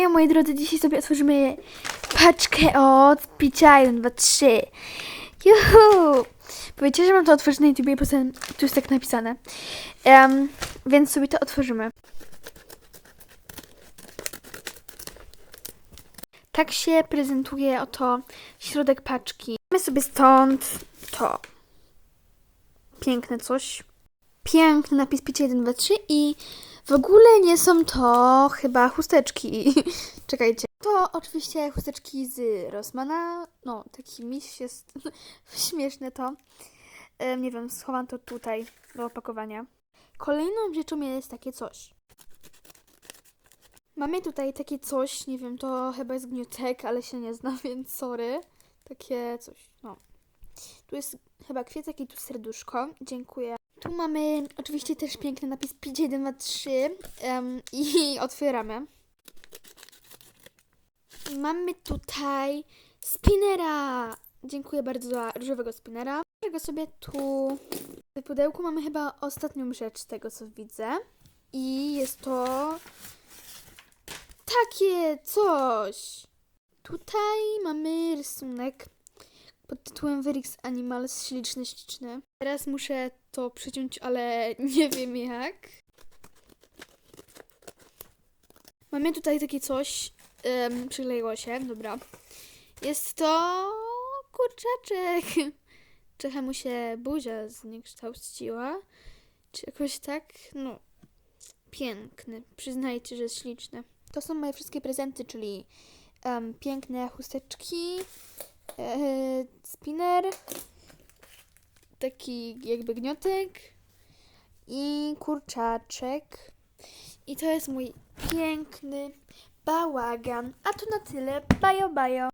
Ja, moi drodzy, dzisiaj sobie otworzymy paczkę od picia 1, 2, 3. Juhu! Powiecie, że mam to otworzyć na YouTube, bo tu jest tak napisane. Em, więc sobie to otworzymy. Tak się prezentuje oto środek paczki. Mamy sobie stąd to. Piękne coś. Piękny napis picie 1, 2, 3 i w ogóle nie są to chyba chusteczki. Czekajcie. To oczywiście chusteczki z Rossmana. No, taki miś jest śmieszne to. Nie wiem, schowam to tutaj do opakowania. Kolejną rzeczą jest takie coś. Mamy tutaj takie coś, nie wiem, to chyba jest gniotek, ale się nie znam, więc sorry. Takie coś, no. Tu jest chyba kwiatek i tu serduszko. Dziękuję. Tu mamy oczywiście też piękny napis PJ 1, 2, 3 em, i otwieramy. Mamy tutaj spinera. Dziękuję bardzo za różowego spinera. Tego sobie tu w pudełku mamy chyba ostatnią rzecz z tego co widzę. I jest to takie coś. Tutaj mamy rysunek pod tytułem Verix Animals śliczny, śliczny. Teraz muszę to przyciąć, ale nie wiem jak. Mamy tutaj takie coś. Um, przykleiło się, dobra. Jest to kurczaczek. Trochę mu się buzia zniekształciła. Czy jakoś tak? No. Piękny. Przyznajcie, że jest śliczny. To są moje wszystkie prezenty, czyli em, piękne chusteczki, e, spinner, taki jakby gniotek i kurczaczek. I to jest mój piękny bałagan. A to na tyle. Bajo, bajo.